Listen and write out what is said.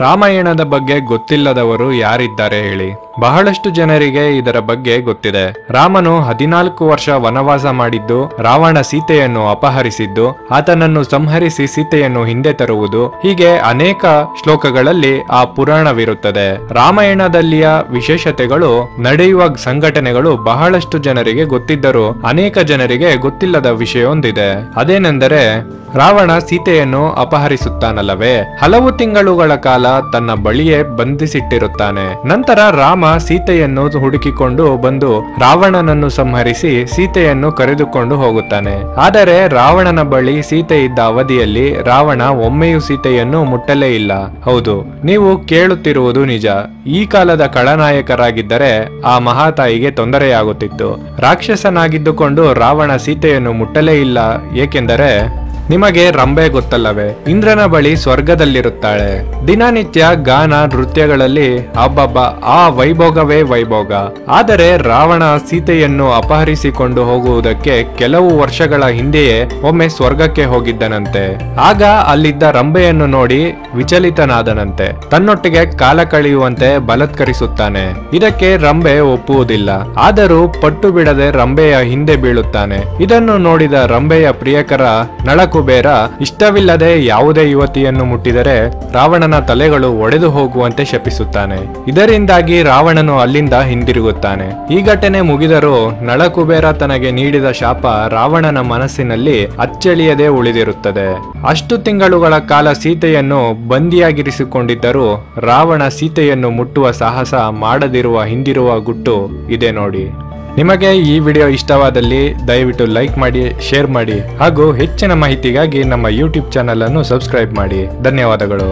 ರಾಮಾಯಣದ ಬಗ್ಗೆ ಗೊತ್ತಿಲ್ಲದವರು ಯಾರಿದ್ದಾರೆ ಹೇಳಿ. ಬಹಳಷ್ಟು ಜನರಿಗೆ ಇದರ ಬಗ್ಗೆ ಗೊತ್ತಿದೆ. ರಾಮನು ಹದಿನಾಲ್ಕು ವರ್ಷ ವನವಾಸ ಮಾಡಿದ್ದು, ರಾವಣ ಸೀತೆಯನ್ನು ಅಪಹರಿಸಿದ್ದು, ಆತನನ್ನು ಸಂಹರಿಸಿ ಸೀತೆಯನ್ನು ಹಿಂದೆ ತರುವುದು, ಹೀಗೆ ಅನೇಕ ಶ್ಲೋಕಗಳಲ್ಲಿ ಆ ಪುರಾಣವಿರುತ್ತದೆ. ರಾಮಾಯಣದಲ್ಲಿಯ ವಿಶೇಷತೆಗಳು, ನಡೆಯುವ ಸಂಘಟನೆಗಳು ಬಹಳಷ್ಟು ಜನರಿಗೆ ಗೊತ್ತಿದ್ದರೂ, ಅನೇಕ ಜನರಿಗೆ ಗೊತ್ತಿಲ್ಲದ ವಿಷಯವೊಂದಿದೆ. ಅದೇನೆಂದರೆ, ರಾವಣ ಸೀತೆಯನ್ನು ಅಪಹರಿಸುತ್ತಾನಲ್ಲವೇ? ಹಲವು ತಿಂಗಳುಗಳ ಕಾಲ ತನ್ನ ಬಳಿಯೇ ಬಂಧಿಸಿಟ್ಟಿರುತ್ತಾನೆ. ನಂತರ ರಾಮ ಸೀತೆಯನ್ನು ಹುಡುಕಿಕೊಂಡು ಬಂದು ರಾವಣನನ್ನು ಸಂಹರಿಸಿ ಸೀತೆಯನ್ನು ಕರೆದುಕೊಂಡು ಹೋಗುತ್ತಾನೆ. ಆದರೆ ರಾವಣನ ಬಳಿ ಸೀತೆ ಇದ್ದ ಅವಧಿಯಲ್ಲಿ ರಾವಣ ಒಮ್ಮೆಯೂ ಸೀತೆಯನ್ನು ಮುಟ್ಟಲೇ ಇಲ್ಲ. ಹೌದು, ನೀವು ಕೇಳುತ್ತಿರುವುದು ನಿಜ. ಈ ಕಾಲದ ಖಳನಾಯಕರಾಗಿದ್ದರೆ ಆ ಮಹಾತಾಯಿಗೆ ತೊಂದರೆಯಾಗುತ್ತಿತ್ತು. ರಾಕ್ಷಸನಾಗಿದ್ದುಕೊಂಡು ರಾವಣ ಸೀತೆಯನ್ನು ಮುಟ್ಟಲೇ ಇಲ್ಲ, ಏಕೆಂದರೆ ನಿಮಗೆ ರಂಬೆ ಗೊತ್ತಲ್ಲವೇ? ಇಂದ್ರನ ಬಳಿ ಸ್ವರ್ಗದಲ್ಲಿರುತ್ತಾಳೆ. ದಿನನಿತ್ಯ ಗಾನ ನೃತ್ಯಗಳಲ್ಲಿ, ಅಬ್ಬಬ್ಬ, ಆ ವೈಭೋಗವೇ ವೈಭೋಗ. ಆದರೆ ರಾವಣ ಸೀತೆಯನ್ನು ಅಪಹರಿಸಿಕೊಂಡು ಹೋಗುವುದಕ್ಕೆ ಕೆಲವು ವರ್ಷಗಳ ಹಿಂದೆಯೇ ಒಮ್ಮೆ ಸ್ವರ್ಗಕ್ಕೆ ಹೋಗಿದ್ದನಂತೆ. ಆಗ ಅಲ್ಲಿದ್ದ ರಂಬೆಯನ್ನು ನೋಡಿ ವಿಚಲಿತನಾದನಂತೆ. ತನ್ನೊಟ್ಟಿಗೆ ಕಾಲ ಕಳೆಯುವಂತೆ ಬಲತ್ಕರಿಸುತ್ತಾನೆ. ಇದಕ್ಕೆ ರಂಬೆ ಒಪ್ಪುವುದಿಲ್ಲ. ಆದರೂ ಪಟ್ಟು ಬಿಡದೆ ರಂಬೆಯ ಹಿಂದೆ ಬೀಳುತ್ತಾನೆ. ಇದನ್ನು ನೋಡಿದ ರಂಬೆಯ ಪ್ರಿಯಕರ ನಳಕುಬೇರ ಇಷ್ಟವಿಲ್ಲದೆ ಯಾವುದೇ ಯುವತಿಯನ್ನು ಮುಟ್ಟಿದರೆ ರಾವಣನ ತಲೆಗಳು ಒಡೆದು ಹೋಗುವಂತೆ ಶಪಿಸುತ್ತಾನೆ. ಇದರಿಂದಾಗಿ ರಾವಣನು ಅಲ್ಲಿಂದ ಹಿಂದಿರುಗುತ್ತಾನೆ. ಈ ಘಟನೆ ಮುಗಿದರೂ ನಳಕುಬೇರ ತನಗೆ ನೀಡಿದ ಶಾಪ ರಾವಣನ ಮನಸ್ಸಿನಲ್ಲಿ ಅಚ್ಚಳಿಯದೆ ಉಳಿದಿರುತ್ತದೆ. ಅಷ್ಟು ತಿಂಗಳುಗಳ ಕಾಲ ಸೀತೆಯನ್ನು ಬಂದಿಯಾಗಿರಿಸಿಕೊಂಡಿದ್ದರೂ ರಾವಣ ಸೀತೆಯನ್ನು ಮುಟ್ಟುವ ಸಾಹಸ ಮಾಡದಿರುವ ಹಿಂದಿರುವ ಗುಟ್ಟು ಇದೆ ನೋಡಿ. ನಿಮಗೆ ಈ ವಿಡಿಯೋ ಇಷ್ಟವಾದಲ್ಲಿ ದಯವಿಟ್ಟು ಲೈಕ್ ಮಾಡಿ, ಶೇರ್ ಮಾಡಿ ಹಾಗೂ ಹೆಚ್ಚಿನ ಮಾಹಿತಿಗಾಗಿ ನಮ್ಮ ಯೂಟ್ಯೂಬ್ ಚಾನಲ್ ಅನ್ನು ಸಬ್ಸ್ಕ್ರೈಬ್ ಮಾಡಿ. ಧನ್ಯವಾದಗಳು.